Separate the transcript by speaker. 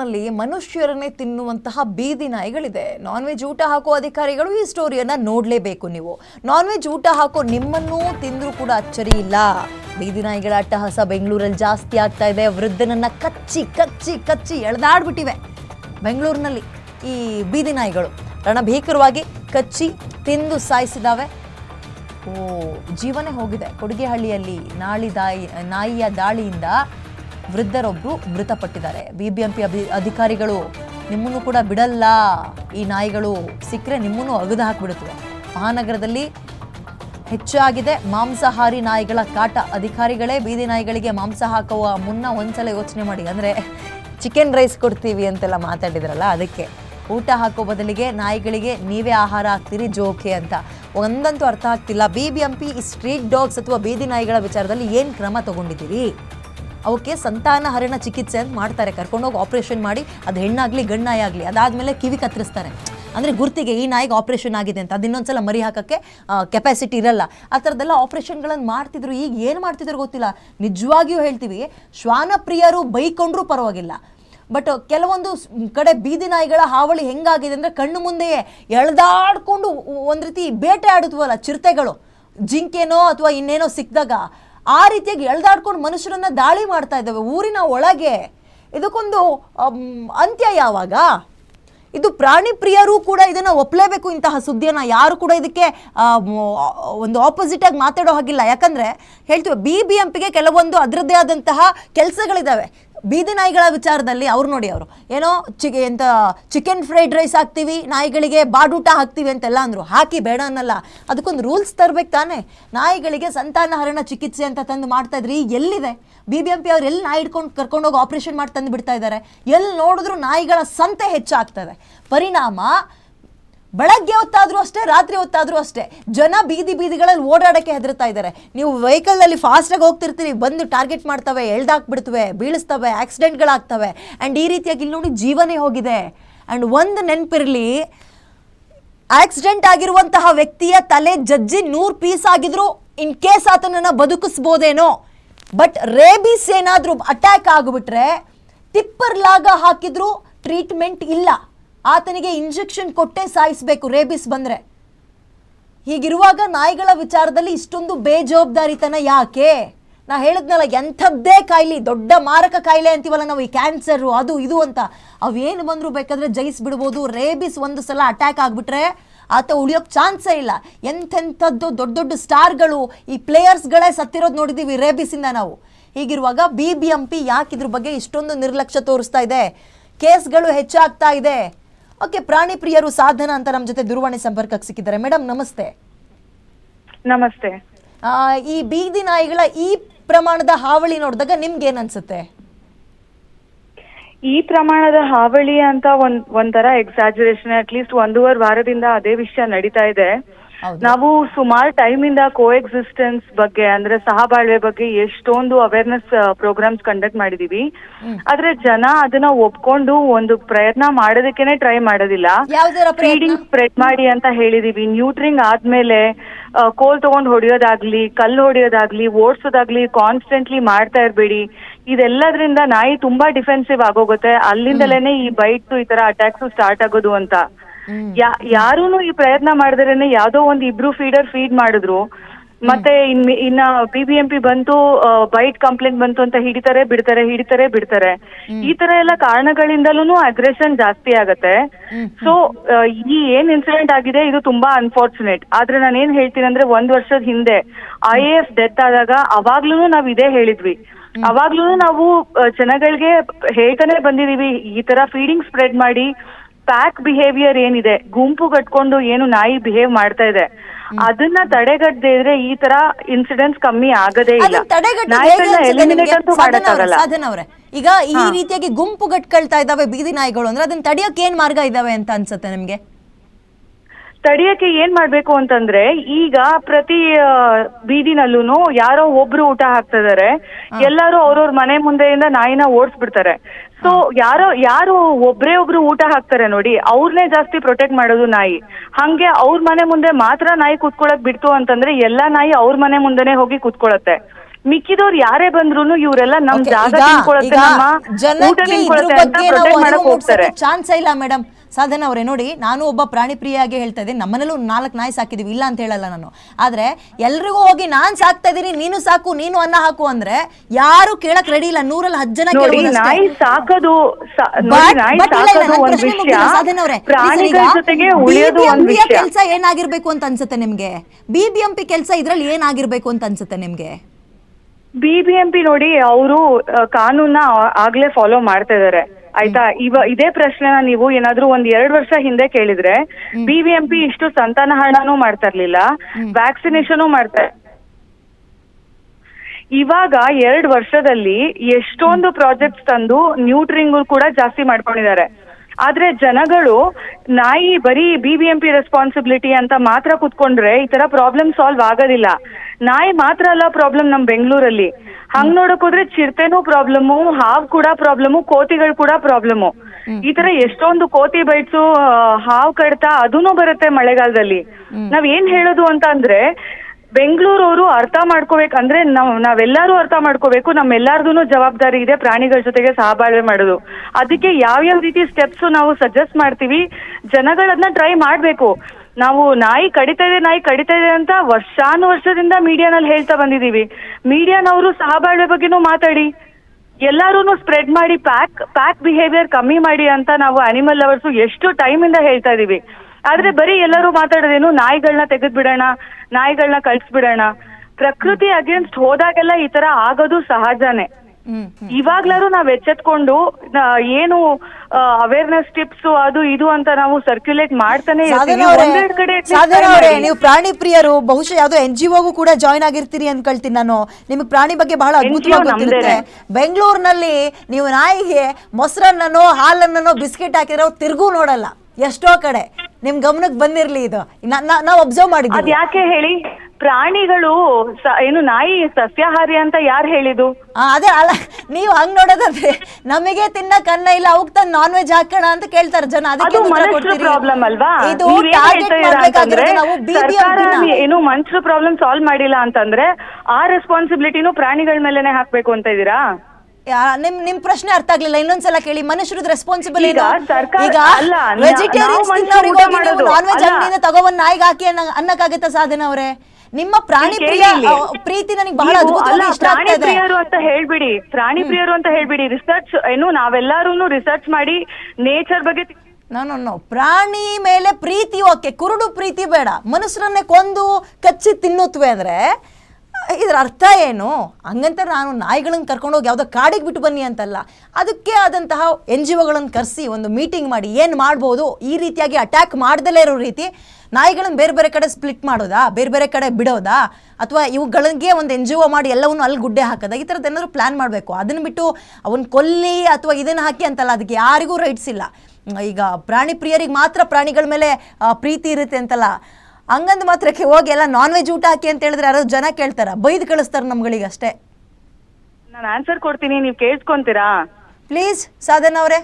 Speaker 1: ಬೆಂಗಳೂರಿನಲ್ಲಿ ಮನುಷ್ಯರನ್ನೇ ತಿನ್ನುವಂತಹ ಬೀದಿ ನಾಯಿಗಳಿದೆ. ನಾನ್ ವೆಜ್ ಊಟ ಹಾಕೋ ಅಧಿಕಾರಿಗಳು ಈ ಸ್ಟೋರಿಯನ್ನ ನೋಡಲೇಬೇಕು ನೀವು. ನಾನ್ ವೆಜ್ ಊಟ ಹಾಕೋ ನಿಮ್ಮನ್ನೂ ತಿಂದರೂ ಕೂಡ ಅಚ್ಚರಿ ಇಲ್ಲ. ಬೀದಿ ನಾಯಿಗಳ ಅಟ್ಟಹಾಸ ಬೆಂಗಳೂರಲ್ಲಿ ಜಾಸ್ತಿ ಆಗ್ತಾ ಇದೆ. ವೃದ್ಧನನ್ನ ಕಚ್ಚಿ ಕಚ್ಚಿ ಕಚ್ಚಿ ಎಳೆದಾಡ್ಬಿಟ್ಟಿವೆ ಬೆಂಗಳೂರಿನಲ್ಲಿ ಈ ಬೀದಿ ನಾಯಿಗಳು. ರಣಭೀಕರವಾಗಿ ಕಚ್ಚಿ, ತಿಂದು ಸಾಯಿಸಿದಾವೆ. ಓ, ಜೀವನೇ ಹೋಗಿದೆ. ಕೊಡುಗೆಹಳ್ಳಿಯಲ್ಲಿ ನಾಳಿ ದಾಯಿ, ನಾಯಿಯ ದಾಳಿಯಿಂದ ವೃದ್ಧರೊಬ್ಬರು ಮೃತಪಟ್ಟಿದ್ದಾರೆ. ಬಿಬಿಎಂಪಿ ಅಧಿಕಾರಿಗಳು ನಿಮ್ಮನ್ನು ಕೂಡ ಬಿಡಲ್ಲ. ಈ ನಾಯಿಗಳು ಸಿಕ್ಕರೆ ನಿಮ್ಮನ್ನು ಅಗದು ಹಾಕಿಬಿಡುತ್ತವೆ. ಮಹಾನಗರದಲ್ಲಿ ಹೆಚ್ಚಾಗಿದೆ ಮಾಂಸಾಹಾರಿ ನಾಯಿಗಳ ಕಾಟ. ಅಧಿಕಾರಿಗಳೇ ಬೀದಿ ನಾಯಿಗಳಿಗೆ ಮಾಂಸ ಹಾಕುವ ಮುನ್ನ ಒಂದ್ಸಲ ಯೋಚನೆ ಮಾಡಿ. ಅಂದರೆ ಚಿಕನ್ ರೈಸ್ ಕೊಡ್ತೀವಿ ಅಂತೆಲ್ಲ ಮಾತಾಡಿದ್ರಲ್ಲ, ಅದಕ್ಕೆ. ಊಟ ಹಾಕೋ ಬದಲಿಗೆ ನಾಯಿಗಳಿಗೆ ನೀವೇ ಆಹಾರ ಹಾಕ್ತೀರಿ, ಜೋಕೆ ಅಂತ. ಒಂದಂತೂ ಅರ್ಥ ಆಗ್ತಿಲ್ಲ. ಬಿ ಬಿ ಎಂ ಪಿ ಈ ಸ್ಟ್ರೀಟ್ ಡಾಗ್ಸ್ ಅಥವಾ ಬೀದಿ ನಾಯಿಗಳ ವಿಚಾರದಲ್ಲಿ ಏನು ಕ್ರಮ ತಗೊಂಡಿದ್ದೀರಿ? ಅವಕ್ಕೆ ಸಂತಾನಹರಣ ಚಿಕಿತ್ಸೆ ಅಂತ ಮಾಡ್ತಾರೆ. ಕರ್ಕೊಂಡೋಗಿ ಆಪ್ರೇಷನ್ ಮಾಡಿ, ಅದು ಹೆಣ್ಣಾಗಲಿ ಗಣ್ಣಾಯಿ ಅದಾದಮೇಲೆ ಕಿವಿ ಕತ್ತರಿಸ್ತಾರೆ. ಅಂದರೆ ಗುರ್ತಿಗೆ ಈ ನಾಯಿಗೆ ಆಪ್ರೇಷನ್ ಆಗಿದೆ ಅಂತ, ಅದು ಇನ್ನೊಂದ್ಸಲ ಮರಿ ಹಾಕೋಕ್ಕೆ ಕೆಪಾಸಿಟಿ ಇರಲ್ಲ. ಆ ಥರದ್ದೆಲ್ಲ ಆಪ್ರೇಷನ್ಗಳನ್ನು ಮಾಡ್ತಿದ್ರು. ಈಗ ಏನು ಮಾಡ್ತಿದ್ರು ಗೊತ್ತಿಲ್ಲ. ನಿಜವಾಗಿಯೂ ಹೇಳ್ತೀವಿ, ಶ್ವಾನಪ್ರಿಯರು ಬೈಕೊಂಡ್ರೂ ಪರವಾಗಿಲ್ಲ. ಬಟ್ ಕೆಲವೊಂದು ಕಡೆ ಬೀದಿ ನಾಯಿಗಳ ಹಾವಳಿ ಹೆಂಗಾಗಿದೆ ಅಂದರೆ ಕಣ್ಣು ಮುಂದೆಯೇ ಎಳ್ದಾಡ್ಕೊಂಡು ಒಂದು ರೀತಿ ಬೇಟೆ ಆಡಿದ್ವಲ್ಲ ಚಿರತೆಗಳು. ಜಿಂಕೆನೋ ಅಥವಾ ಇನ್ನೇನೋ ಸಿಕ್ಕಿದಾಗ ಆ ರೀತಿಯಾಗಿ ಎಳ್ದಾಡ್ಕೊಂಡು ಮನುಷ್ಯರನ್ನ ದಾಳಿ ಮಾಡ್ತಾ ಇದ್ದಾವೆ. ಊರಿನ ಒಳಗೆ. ಇದಕ್ಕೊಂದು ಅಂತ್ಯ ಯಾವಾಗ? ಇದು ಪ್ರಾಣಿ ಪ್ರಿಯರು ಕೂಡ ಇದನ್ನ ಒಪ್ಪಲೇಬೇಕು ಇಂತಹ ಸುದ್ದಿಯನ್ನು. ಯಾರು ಕೂಡ ಇದಕ್ಕೆ ಒಂದು ಆಪೋಸಿಟ್ ಆಗಿ ಮಾತಾಡೋ ಹಾಗಿಲ್ಲ. ಯಾಕಂದ್ರೆ, ಹೇಳ್ತೀವಿ ಬಿ ಬಿ ಎಂ ಪಿಗೆ ಕೆಲವೊಂದು ಅದರದ್ದೇ ಆದಂತಹ ಕೆಲಸಗಳಿದ್ದಾವೆ ಬೀದಿ ನಾಯಿಗಳ ವಿಚಾರದಲ್ಲಿ ಅವ್ರು ನೋಡಿ ಅವರು. ಏನೋ ಚಿ ಎಂತ ಚಿಕನ್ ಫ್ರೈಡ್ ರೈಸ್ ಹಾಕ್ತೀವಿ, ನಾಯಿಗಳಿಗೆ ಬಾಡೂಟ ಹಾಕ್ತೀವಿ ಅಂತೆಲ್ಲ ಅಂದರು. ಹಾಕಿ ಬೇಡ ಅನ್ನಲ್ಲ. ಅದಕ್ಕೊಂದು ರೂಲ್ಸ್ ತರಬೇಕು ತಾನೇ. ನಾಯಿಗಳಿಗೆ ಸಂತಾನಹರಣ ಚಿಕಿತ್ಸೆ ಅಂತ ತಂದು ಮಾಡ್ತಾ ಇದ್ರಿ, ಎಲ್ಲಿದೆ? ಬಿ ಬಿ ಎಂ ಪಿ ಅವ್ರು ಎಲ್ಲಿ ನಾಯಿ ಹಿಡ್ಕೊಂಡು ಕರ್ಕೊಂಡೋಗಿ ಆಪರೇಷನ್ ಮಾಡಿ ತಂದು ಬಿಡ್ತಾ ಇದ್ದಾರೆ? ಎಲ್ಲಿ ನೋಡಿದ್ರು ನಾಯಿಗಳ ಸಂತೆ ಹೆಚ್ಚಾಗ್ತದೆ. ಪರಿಣಾಮ ಬೆಳಗ್ಗೆ ಹೊತ್ತಾದರೂ ಅಷ್ಟೇ, ರಾತ್ರಿ ಹೊತ್ತಾದರೂ ಅಷ್ಟೇ, ಜನ ಬೀದಿ ಬೀದಿಗಳಲ್ಲಿ ಓಡಾಡೋಕ್ಕೆ ಹೆದರ್ತಾ ಇದ್ದಾರೆ. ನೀವು ವೆಹಿಕಲ್ನಲ್ಲಿ ಫಾಸ್ಟಾಗಿ ಹೋಗ್ತಿರ್ತೀರಿ, ಬಂದು ಟಾರ್ಗೆಟ್ ಮಾಡ್ತವೆ, ಎಳ್ದಾಕ್ಬಿಡ್ತವೆ, ಬೀಳಿಸ್ತವೆ ಆಕ್ಸಿಡೆಂಟ್ಗಳಾಗ್ತವೆ ಆ್ಯಂಡ್ ಈ ರೀತಿಯಾಗಿ ಇಲ್ಲಿ ನೋಡಿ ಜೀವನೇ ಹೋಗಿದೆ. ಆ್ಯಂಡ್ ಒಂದು ನೆನಪಿರಲಿ ಆಕ್ಸಿಡೆಂಟ್ ಆಗಿರುವಂತಹ ವ್ಯಕ್ತಿಯ ತಲೆ ಜಜ್ಜಿ ನೂರು ಪೀಸ್ ಆಗಿದ್ರು ಇನ್ ಕೇಸ್ ಆತನನ್ನು ಬದುಕಿಸ್ಬೋದೇನೋ. ಬಟ್ ರೇಬಿಸ್ ಏನಾದರೂ ಅಟ್ಯಾಕ್ ಆಗಿಬಿಟ್ರೆ, ಟಿಪ್ಪರ್ ಲಾಗ ಹಾಕಿದ್ರು ಟ್ರೀಟ್ಮೆಂಟ್ ಇಲ್ಲ. ಆತನಿಗೆ ಇಂಜೆಕ್ಷನ್ ಕೊಟ್ಟೇ ಸಾಯಿಸ್ಬೇಕು, ರೇಬಿಸ್ ಬಂದರೆ. ಹೀಗಿರುವಾಗ ನಾಯಿಗಳ ವಿಚಾರದಲ್ಲಿ ಇಷ್ಟೊಂದು ಬೇಜವಾಬ್ದಾರಿತನ ಯಾಕೆ? ನಾ ಹೇಳಿದ್ನಲ್ಲ, ಎಂಥದ್ದೇ ಕಾಯಿಲೆ, ದೊಡ್ಡ ಮಾರಕ ಕಾಯಿಲೆ ಅಂತೀವಲ್ಲ ನಾವು ಈ ಕ್ಯಾನ್ಸರು, ಅದು, ಇದು ಅಂತ. ಅವೇನು ಬಂದರೂ ಬೇಕಾದ್ರೆ ಜಯಿಸ್ಬಿಡ್ಬೋದು, ರೇಬಿಸ್ ಒಂದು ಸಲ ಅಟ್ಯಾಕ್ ಆಗಿಬಿಟ್ರೆ ಆತ ಉಳಿಯೋಕ್ಕೆ ಚಾನ್ಸೇ ಇಲ್ಲ. ಎಂಥೆಂಥದ್ದು ದೊಡ್ಡ ದೊಡ್ಡ ಸ್ಟಾರ್ಗಳು, ಈ ಪ್ಲೇಯರ್ಸ್ಗಳೇ ಸತ್ತಿರೋದು ನೋಡಿದ್ದೀವಿ ರೇಬಿಸಿಂದ ನಾವು. ಹೀಗಿರುವಾಗ ಬಿ ಬಿ ಎಂ ಪಿ ಯಾಕೆ ಇದ್ರ ಬಗ್ಗೆ ಇಷ್ಟೊಂದು ನಿರ್ಲಕ್ಷ್ಯ ತೋರಿಸ್ತಾ ಇದೆ? ಕೇಸ್ಗಳು ಹೆಚ್ಚಾಗ್ತಾ ಇದೆ. ಓಕೆ ಪ್ರಾಣಿ ಪ್ರಿಯರು ಸಾಧನ ಅಂತ ನಮ್ಮ ಜೊತೆ ದೂರವಾಣಿ ಸಂಪರ್ಕಕ್ಕೆ ಸಿಕ್ಕಿದ್ದಾರೆ. ಮೇಡಮ್ ನಮಸ್ತೆ.
Speaker 2: ನಮಸ್ತೆ.
Speaker 1: ಆ, ಈ ಬೀದಿ ನಾಯಿಗಳ ಈ ಪ್ರಮಾಣದ ಹಾವಳಿ ನೋಡಿದಾಗ ನಿಮ್ಗೆ ಏನ್ ಅನ್ಸುತ್ತೆ?
Speaker 2: ಈ ಪ್ರಮಾಣದ ಹಾವಳಿ ಅಂತ ಒಂದ್ ಒಂಥರ ಎಕ್ಸಾಜುರೇಷನ್ ಅಟ್ಲೀಸ್ಟ್ ಒಂದೂವರೆ ವಾರದಿಂದ ಅದೇ ವಿಷಯ ನಡೀತಾ ಇದೆ. ನಾವು ಸುಮಾರು ಟೈಮ್ ಇಂದ ಕೋ ಎಕ್ಸಿಸ್ಟೆನ್ಸ್ ಬಗ್ಗೆ ಅಂದ್ರೆ ಸಹಬಾಳ್ವೆ ಬಗ್ಗೆ ಎಷ್ಟೊಂದು ಅವೇರ್ನೆಸ್ ಪ್ರೋಗ್ರಾಮ್ಸ್ ಕಂಡಕ್ಟ್ ಮಾಡಿದೀವಿ. ಆದ್ರೆ ಜನ ಅದನ್ನ ಒಪ್ಕೊಂಡು ಒಂದು ಪ್ರಯತ್ನ ಮಾಡೋದಕ್ಕೇನೆ ಟ್ರೈ ಮಾಡೋದಿಲ್ಲ. ಫೀಡಿಂಗ್ ಸ್ಪ್ರೆಡ್ ಮಾಡಿ ಅಂತ ಹೇಳಿದೀವಿ. ನ್ಯೂಟ್ರಿಂಗ್ ಆದ್ಮೇಲೆ ಕೋಲ್ ತಗೊಂಡ್ ಹೊಡಿಯೋದಾಗ್ಲಿ ಕಲ್ಲು ಹೊಡಿಯೋದಾಗ್ಲಿ ಓಡ್ಸೋದಾಗ್ಲಿ ಕಾನ್ಸ್ಟೆಂಟ್ಲಿ ಮಾಡ್ತಾ ಇರ್ಬೇಡಿ. ಇದೆಲ್ಲದ್ರಿಂದ ನಾಯಿ ತುಂಬಾ ಡಿಫೆನ್ಸಿವ್ ಆಗೋಗುತ್ತೆ. ಅಲ್ಲಿಂದಲೇನೆ ಈ ಬೈಟ್ ಈ ತರ ಅಟ್ಯಾಕ್ಸ್ ಸ್ಟಾರ್ಟ್ ಆಗೋದು ಅಂತ. ಯಾ ಯಾರೂನು ಈ ಪ್ರಯತ್ನ ಮಾಡಿದ್ರೇನೆ ಯಾವ್ದೋ ಒಂದ್ ಇಬ್ರು ಫೀಡರ್ ಫೀಡ್ ಮಾಡಿದ್ರು. ಮತ್ತೆ ಇನ್ ಇನ್ನ ಬಿ ಬಿ ಎಂ ಪಿ ಬಂತು ಬೈಟ್ ಕಂಪ್ಲೇಂಟ್ ಬಂತು ಅಂತ ಹಿಡಿತಾರೆ ಬಿಡ್ತಾರೆ ಹಿಡಿತಾರೆ ಬಿಡ್ತಾರೆ. ಈ ತರ ಎಲ್ಲ ಕಾರಣಗಳಿಂದಲೂ ಅಗ್ರೆಷನ್ ಜಾಸ್ತಿ ಆಗತ್ತೆ. ಸೊ ಈ ಏನ್ ಇನ್ಸಿಡೆಂಟ್ ಆಗಿದೆ ಇದು ತುಂಬಾ ಅನ್ಫಾರ್ಚುನೇಟ್ ಆದ್ರೆ ನಾನು ಏನ್ ಹೇಳ್ತೀನಿ ಅಂದ್ರೆ ಒಂದ್ ವರ್ಷದ ಹಿಂದೆ ಐ ಎ ಎಫ್ ಡೆತ್ ಆದಾಗ ಅವಾಗ್ಲೂ ನಾವ್ ಇದೇ ಹೇಳಿದ್ವಿ. ಅವಾಗ್ಲೂ ನಾವು ಜನಗಳಿಗೆ ಹೇಳ್ತಾನೆ ಬಂದಿದೀವಿ ಈ ತರ ಫೀಡಿಂಗ್ ಸ್ಪ್ರೆಡ್ ಮಾಡಿ ಪ್ಯಾಕ್ ಬಿಹೇವಿಯರ್ ಏನಿದೆ? ಗುಂಪು ಕಟ್ಕೊಂಡು ಏನು ನಾಯಿ ಬಿಹೇವ್ ಮಾಡ್ತಾ ಇದೆ. ಅದನ್ನ ತಡೆಗಟ್ಟದೆ ಇದ್ರೆ ಈ ತರ ಇನ್ಸಿಡೆಂಟ್ಸ್ ಕಮ್ಮಿ ಆಗದೇ ಇಲ್ಲ. ನಾಯಿಗಳನ್ನ ಎಲಿಮಿನೇಟ್ ಅಂತೂ ಮಾಡಕ್ಕಾಗಲ್ಲ.
Speaker 1: ಈಗ ಈ ರೀತಿಯಾಗಿ ಗುಂಪು ಕಟ್ಕೊಳ್ತಾ ಇದಾವೆ ಬೀದಿ ನಾಯಿಗಳು ಅಂದ್ರೆ ಅದನ್ನ ತಡಿಯೋಕೆ ಏನ್ ಮಾರ್ಗ ಇದಾವೆ ಅಂತ ಅನ್ಸುತ್ತೆ ನಿಮ್ಗೆ?
Speaker 2: ತಡಿಯಕ್ಕೆ ಏನ್ ಮಾಡ್ಬೇಕು ಅಂತಂದ್ರೆ ಈಗ ಪ್ರತಿ ಬೀದಿನಲ್ಲೂ ಬೀದಿನಲ್ಲೂನು ಯಾರೋ ಒಬ್ರು ಊಟ ಹಾಕ್ತಾ ಇದಾರೆ. ಎಲ್ಲಾರು ಅವ್ರವ್ರ ಮನೆ ಮುಂದೆಯಿಂದ ನಾಯಿನ ಓಡಿಸ್ಬಿಡ್ತಾರೆ. ಸೊ ಯಾರೋ ಯಾರು ಒಬ್ರೇ ಒಬ್ರು ಊಟ ಹಾಕ್ತಾರೆ ನೋಡಿ ಅವ್ರನ್ನೇ ಜಾಸ್ತಿ ಪ್ರೊಟೆಕ್ಟ್ ಮಾಡೋದು ನಾಯಿ. ಹಂಗೆ ಅವ್ರ ಮನೆ ಮುಂದೆ ಮಾತ್ರ ನಾಯಿ ಕುತ್ಕೊಳಕ್ ಬಿಡ್ತು ಅಂತಂದ್ರೆ ಎಲ್ಲಾ ನಾಯಿ ಅವ್ರ ಮನೆ ಮುಂದೆನೆ ಹೋಗಿ ಕುತ್ಕೊಳತ್ತೆ. ಮಿಕ್ಕಿದವ್ರು ಯಾರೇ ಬಂದ್ರು ಇವರೆಲ್ಲ ನಮ್
Speaker 1: Okay,
Speaker 2: ಜಾಗ
Speaker 1: ಈಗ
Speaker 2: ತಿನ್ಕೊಳತ್ತೆ
Speaker 1: ಈಗ
Speaker 2: ನಮ್ಮ ಊಟ
Speaker 1: ಜನಕ್ಕೆ ಇದ್ರ
Speaker 2: ತಿನ್ಕೊಳತ್ತೆ ಅಂತ
Speaker 1: ಬಗ್ಗೆ ನಾವು
Speaker 2: ಪ್ರೊಟೆಕ್ಟ್
Speaker 1: ಅರಿವು
Speaker 2: ಮಾಡಕ್ ಹೋಗ್ತಾರೆ.
Speaker 1: ಚಾನ್ಸ್ ಇಲ್ಲ ಮೇಡಮ್. ಸಾಧನ ಅವರೇ ನೋಡಿ ನಾನು ಒಬ್ಬ ಪ್ರಾಣಿ ಪ್ರಿಯಾಗಿ ಹೇಳ್ತಾ ಇದ್ದೀನಿ. ನಮ್ಮನೇಲೂ ನಾಲ್ಕು ನಾಯಿ ಸಾಕಿದ್ದೀವಿ ಇಲ್ಲ ಅಂತ ಹೇಳಲ್ಲ ನಾನು. ಆದ್ರೆ ಎಲ್ರಿಗೂ ಹೋಗಿ ನಾನು ಸಾಕ್ತಾ ಇದೀನಿ ನೀನು ಸಾಕು ನೀನು ಅನ್ನ ಹಾಕು ಅಂದ್ರೆ ಯಾರು ಕೇಳಕ್ ರೆಡಿ ಇಲ್ಲ. ನೂರಲ್ಲಿ ಹತ್ತು ಜನ
Speaker 2: ಕೆಲಸ
Speaker 1: ಏನಾಗಿರ್ಬೇಕು
Speaker 2: ನಾಯಿ ಸಾಕೋದು
Speaker 1: ಸಾಧನ ಅವ್ರೆ. ಕೆಲ್ಸ ಏನಾಗಿರ್ಬೇಕು ಅಂತ ಅನ್ಸುತ್ತೆ ನಿಮ್ಗೆ? ಬಿಬಿಎಂಪಿ ಕೆಲಸ ಇದ್ರಲ್ಲಿ ಏನಾಗಿರ್ಬೇಕು ಅಂತ ಅನ್ಸುತ್ತೆ ನಿಮ್ಗೆ?
Speaker 2: ಬಿಬಿಎಂಪಿ ನೋಡಿ ಅವರು ಕಾನೂನ ಆಗ್ಲೇ ಫಾಲೋ ಮಾಡ್ತಾ ಇದಾರೆ. ಆಯ್ತಾ? ಇವ ಇದೇ ಪ್ರಶ್ನೆನ ನೀವು ಏನಾದ್ರೂ ಒಂದ್ ಎರಡ್ ವರ್ಷ ಹಿಂದೆ ಕೇಳಿದ್ರೆ ಬಿಬಿಎಂಪಿ ಇಷ್ಟು ಸಂತಾನ ಹರಣನೂ ಮಾಡ್ತಾ ಇರ್ಲಿಲ್ಲ ವ್ಯಾಕ್ಸಿನೇಷನ್ ಮಾಡ್ತಾ ಇವಾಗ ಎರಡ್ ವರ್ಷದಲ್ಲಿ ಎಷ್ಟೊಂದು ಪ್ರಾಜೆಕ್ಟ್ಸ್ ತಂದು ನ್ಯೂಟ್ರಿಂಗ್ ಕೂಡ ಜಾಸ್ತಿ ಮಾಡ್ಕೊಂಡಿದ್ದಾರೆ. ಆದ್ರೆ ಜನಗಳು ನಾಯಿ ಬರೀ ಬಿಬಿಎಂಪಿ ರೆಸ್ಪಾನ್ಸಿಬಿಲಿಟಿ ಅಂತ ಮಾತ್ರ ಕುತ್ಕೊಂಡ್ರೆ ಈ ತರ ಪ್ರಾಬ್ಲಮ್ ಸಾಲ್ವ್ ಆಗೋದಿಲ್ಲ. ನಾಯಿ ಮಾತ್ರ ಅಲ್ಲ ಪ್ರಾಬ್ಲಮ್ ನಮ್ ಬೆಂಗಳೂರಲ್ಲಿ. ಹಂಗ್ ನೋಡಕ್ ಹೋದ್ರೆ ಚಿರತೆನೂ ಪ್ರಾಬ್ಲಮ್ಮು ಹಾವ್ ಕೂಡ ಪ್ರಾಬ್ಲಮ್ ಕೋತಿಗಳು ಕೂಡ ಪ್ರಾಬ್ಲಮ್. ಈ ತರ ಎಷ್ಟೊಂದು ಕೋತಿ ಬೈಟ್ಸು ಹಾವ್ ಕಡಿತ ಅದೂನು ಬರುತ್ತೆ ಮಳೆಗಾಲದಲ್ಲಿ. ನಾವ್ ಏನ್ ಹೇಳೋದು ಅಂತ ಅಂದ್ರೆ ಅವರು ಅರ್ಥ ಮಾಡ್ಕೋಬೇಕು ಅಂದ್ರೆ ನಾವ್ ನಾವೆಲ್ಲರೂ ಅರ್ಥ ಮಾಡ್ಕೋಬೇಕು ನಮ್ಮೆಲ್ಲಾರ್ದು ಜವಾಬ್ದಾರಿ ಇದೆ ಪ್ರಾಣಿಗಳ ಜೊತೆಗೆ ಸಹಬಾಳ್ವೆ ಮಾಡೋದು. ಅದಕ್ಕೆ ಯಾವ್ಯಾವ ರೀತಿ ಸ್ಟೆಪ್ಸ್ ನಾವು ಸಜೆಸ್ಟ್ ಮಾಡ್ತೀವಿ ಜನಗಳನ್ನ ಟ್ರೈ ಮಾಡ್ಬೇಕು. ನಾವು ನಾಯಿ ಕಡಿತಾ ಇದೆ, ನಾಯಿ ಕಡಿತಾ ಇದೆ ಅಂತ ವರ್ಷಾನು ವರ್ಷದಿಂದ ಮೀಡಿಯಾನಲ್ಲಿ ಹೇಳ್ತಾ ಬಂದಿದೀವಿ ಮೀಡಿಯಾನವರು ಸಹಬಾಳ್ವೆ ಬಗ್ಗೆನೂ ಮಾತಾಡಿ. ಎಲ್ಲಾರು ಸ್ಪ್ರೆಡ್ ಮಾಡಿ ಪ್ಯಾಕ್ ಪ್ಯಾಕ್ ಬಿಹೇವಿಯರ್ ಕಮ್ಮಿ ಮಾಡಿ ಅಂತ ನಾವು ಅನಿಮಲ್ ಲವರ್ಸ್ ಎಷ್ಟು ಟೈಮ್ ಇಂದ ಹೇಳ್ತಾ ಇದೀವಿ. ಆದ್ರೆ ಬರೀ ಎಲ್ಲರೂ ಮಾತಾಡೋದೇನು ನಾಯಿಗಳನ್ನ ತೆಗೆದ್ ಬಿಡೋಣ ನಾಯಿಗಳನ್ನ ಕಳ್ಸ್ಬಿಡೋಣ. ಪ್ರಕೃತಿ ಅಗೇನ್ಸ್ಟ್ ಹೋದಾಗೆಲ್ಲ ಈ ತರ ಆಗೋದು ಸಹಜನೇ. ಇವಾಗ್ಲಾರು ನಾವ್ ಎಚ್ಚೆತ್ಕೊಂಡು ನಾ- ಏನು ಅವೇರ್ನೆಸ್ ಟಿಪ್ಸ್ ಅದು ಇದು ಅಂತ ನಾವು ಸರ್ಕ್ಯುಲೇಟ್ ಮಾಡ್ತಾನೆ
Speaker 1: ಸಾಧನ
Speaker 2: ಇರ್ತೀವಿ
Speaker 1: ಅವರೇ
Speaker 2: ಒಂದೆರಡ್ ಕಡೆ at least
Speaker 1: ಸಾಧನ
Speaker 2: try
Speaker 1: ಅವರೇ
Speaker 2: ಮಾಡಿ.
Speaker 1: ನೀವು ಪ್ರಾಣಿ ಪ್ರಿಯರು ಬಹುಶಃ ಯಾವ್ದೋ ಎನ್ ಜಿ ಒಗೂ ಕೂಡ ಜಾಯ್ನ್ ಆಗಿರ್ತೀರಿ ಅನ್ಕೊಳ್ತೀನಿ ನಾನು. ನಿಮ್ಗೆ ಪ್ರಾಣಿ ಬಗ್ಗೆ ಬಹಳ ಅದ್ಭುತವಾಗಿ ಗೊತ್ತಿರುತ್ತೆ. ಬೆಂಗಳೂರಿನಲ್ಲಿ ನೀವು ನಾಯಿಗೆ ಮೊಸರನ್ನನೋ ಹಾಲನ್ನೋ ಬಿಸ್ಕೆಟ್ ಹಾಕಿರೋ ತಿರ್ಗೂ ನೋಡಲ್ಲ. ಎಷ್ಟೋ ಕಡೆ. ನಿಮ್ ಗಮನಕ್ಕೆ ಬಂದಿರ್ಲಿ ಇದು. ನಾವು ಅಬ್ಸರ್ವ್
Speaker 2: ಅದ್
Speaker 1: ಮಾಡಿದ್ವಿ
Speaker 2: ಯಾಕೆ ಹೇಳಿ? ಪ್ರಾಣಿಗಳು ಸ- ಏನು ನಾಯಿ ಸಸ್ಯಾಹಾರಿ ಅಂತ ಯಾರು ಹೇಳಿದು
Speaker 1: ಆ, ಅದೇ ಅಲ್ಲ ನೀವು ಹಂಗ್ ನೋಡೋದಂದ್ರೆ ನಮಗೆ ತಿನ್ನಕ್ ಅನ್ನ ಇಲ್ಲ ಅವಕ್ ತಂದ್ ನಾನ್ ವೆಜ್ ಹಾಕೋಣ ಅಂತ ಕೇಳ್ತಾರೆ ಜನ. ಅದಕ್ಕೆ
Speaker 2: ಅದು
Speaker 1: ಉತ್ತರ
Speaker 2: ಮನುಷ್ಯರ
Speaker 1: ಕೊಡ್ತೀರಿ.
Speaker 2: ಪ್ರಾಬ್ಲಮ್ ಅಲ್ವಾ?
Speaker 1: ಇದು
Speaker 2: ನೀವೇನ್
Speaker 1: ಟಾರ್ಗೆಟ್
Speaker 2: ಹೇಳ್ತಾ ಇದ್ದೀರಾ ಅಂತಂದ್ರೆ
Speaker 1: ನಾವು
Speaker 2: ಸರ್ಕಾರ
Speaker 1: ಬಿಬಿಎಂಪಿನ
Speaker 2: ಏನು ಮನುಷ್ಯರ ಪ್ರಾಬ್ಲಮ್ ಸಾಲ್ವ್ ಮಾಡಿಲ್ಲ ಅಂತಂದ್ರೆ ಆ ರೆಸ್ಪಾನ್ಸಿಬಿಲಿಟಿನೂ ಪ್ರಾಣಿಗಳ ಮೇಲೆನೆ ಹಾಕ್ಬೇಕು ಅಂತ ಇದೀರಾ
Speaker 1: ನಿಮ್ ನಿಮ್ ಪ್ರಶ್ನೆ ಅರ್ಥ ಆಗ್ಲಿಲ್ಲ. ಇನ್ನೊಂದ್ಸಲ ಕೇಳಿ. ಮನುಷ್ಯರದ್ದು ರೆಸ್ಪಾನ್ಸಿಬಲ್
Speaker 2: ಈಗ
Speaker 1: ಏನು?
Speaker 2: ಸರ್ಕಾರ-
Speaker 1: ಈಗ
Speaker 2: ಅಲ್ಲ, ನಾ-
Speaker 1: ವೆಜಿಟೇರಿಯನ್ಸ್
Speaker 2: ನಾವು ಮನುಷ್ಯರು
Speaker 1: ತಿನ್ನೋರಿಗೆ
Speaker 2: ಊಟ ಮಾಡೋದು,
Speaker 1: ನಾನ್ ವೆಜ್
Speaker 2: ಅಲ್ಲ.
Speaker 1: ಅಂಗಡಿಯಿಂದ ತಗೋಬಂದ್ ನಾಯಿಗೆ ಹಾಕಿ ಅನ್ನ ಅನ್ನಕ್ಕಾಗತ್ತ ಸಾಧನ ಅವರೇ? ನಿಮ್ಮ ಪ್ರಾಣಿ
Speaker 2: ಇಲ್ಲಿ
Speaker 1: ಪ್ರಿಯ
Speaker 2: ಕೇಳಿ ಇಲ್ಲಿ.
Speaker 1: ಅಹ್, ಪ್ರೀತಿ ನನಗೆ ಬಹಳ
Speaker 2: ನೀವು-
Speaker 1: ಅದ್ಭುತವಾಗಿ
Speaker 2: ಅಲ್ಲ,
Speaker 1: ಇಷ್ಟ
Speaker 2: ಪ್ರಾಣಿ
Speaker 1: ಆಗ್ತಾ ಇದೆ.
Speaker 2: ಪ್ರಿಯರು ಅಂತ ಹೇಳ್ಬಿಡಿ. ಪ್ರಾಣಿ ಪ್ರಿಯರು ಅಂತ ಹೇಳ್ಬಿಡಿ. ರಿಸರ್ಚ್ ಏನು ನಾವೆಲ್ಲಾರು ರಿಸರ್ಚ್ ಮಾಡಿ ನೇಚರ್ ಬಗ್ಗೆ ನಾನು
Speaker 1: ನೋ ನೋ ನೋ. ಪ್ರಾಣಿ ಮೇಲೆ ಪ್ರೀತಿ ಓಕೆ. ಕುರುಡು ಪ್ರೀತಿ ಬೇಡ. ಮನುಷ್ಯರನ್ನೇ ಕೊಂದು ಕಚ್ಚಿ ತಿನ್ನುತ್ತವೆ ಅಂದ್ರೆ ಇದ್ರ ಅರ್ಥ ಏನು? ಹಂಗಂತ ನಾನು ನಾಯಿಗಳನ್ನ ಕರ್ಕೊಂಡೋಗಿ ಯಾವುದೋ ಕಾಡಿಗೆ ಬಿಟ್ಟು ಬನ್ನಿ ಅಂತಲ್ಲ. ಅದಕ್ಕೆ ಆದಂತಹ ಎನ್ ಜಿ ಒಗಳನ್ನು ಕರೆಸಿ ಒಂದು ಮೀಟಿಂಗ್ ಮಾಡಿ ಏನು ಮಾಡ್ಬೋದು? ಈ ರೀತಿಯಾಗಿ ಅಟ್ಯಾಕ್ ಮಾಡ್ದಲೇ ಇರೋ ರೀತಿ ನಾಯಿಗಳನ್ನು ಬೇರೆ ಬೇರೆ ಕಡೆ ಸ್ಪ್ಲಿಟ್ ಮಾಡೋದಾ? ಬೇರೆ ಬೇರೆ ಕಡೆ ಬಿಡೋದಾ? ಅಥವಾ ಇವುಗಳಿಗೆ ಒಂದು ಎನ್ ಜಿ ಒ ಮಾಡಿ ಎಲ್ಲವನ್ನು ಅಲ್ಲಿ ಗುಡ್ಡೆ ಹಾಕೋದಾ? ಈ ಥರದ್ದು ಏನಾದರೂ ಪ್ಲ್ಯಾನ್ ಮಾಡಬೇಕು. ಅದನ್ನು ಬಿಟ್ಟು ಅವನ್ನ ಕೊಲ್ಲಿ ಅಥವಾ ಇದನ್ನು ಹಾಕಿ ಅಂತಲ್ಲ, ಅದಕ್ಕೆ ಯಾರಿಗೂ ರೈಟ್ಸ್ ಇಲ್ಲ. ಈಗ ಪ್ರಾಣಿ ಪ್ರಿಯರಿಗೆ ಮಾತ್ರ ಪ್ರಾಣಿಗಳ ಮೇಲೆ ಪ್ರೀತಿ ಇರುತ್ತೆ ಅಂತಲ್ಲ. ಹಂಗಂದು ಮಾತ್ರಕ್ಕೆ ಹೋಗಿ ಎಲ್ಲ ನಾನ್ ವೆಜ್ ಊಟ ಹಾಕಿ ಅಂತ ಹೇಳಿದ್ರೆ ಯಾರೋ ಜನ ಕೇಳ್ತಾರ. ಬೈದು ಕಳಿಸ್ತಾರೆ ನಮ್ಗಳಿಗೆ ಅಷ್ಟೇ.
Speaker 2: ನಾನು ಆನ್ಸರ್ ಕೊಡ್ತೀನಿ ನೀವು ಕೇಳಿಸ್ಕೊಂತೀರಾ?
Speaker 1: ಪ್ಲೀಸ್ ಸಾಧನ ಅವರೇ.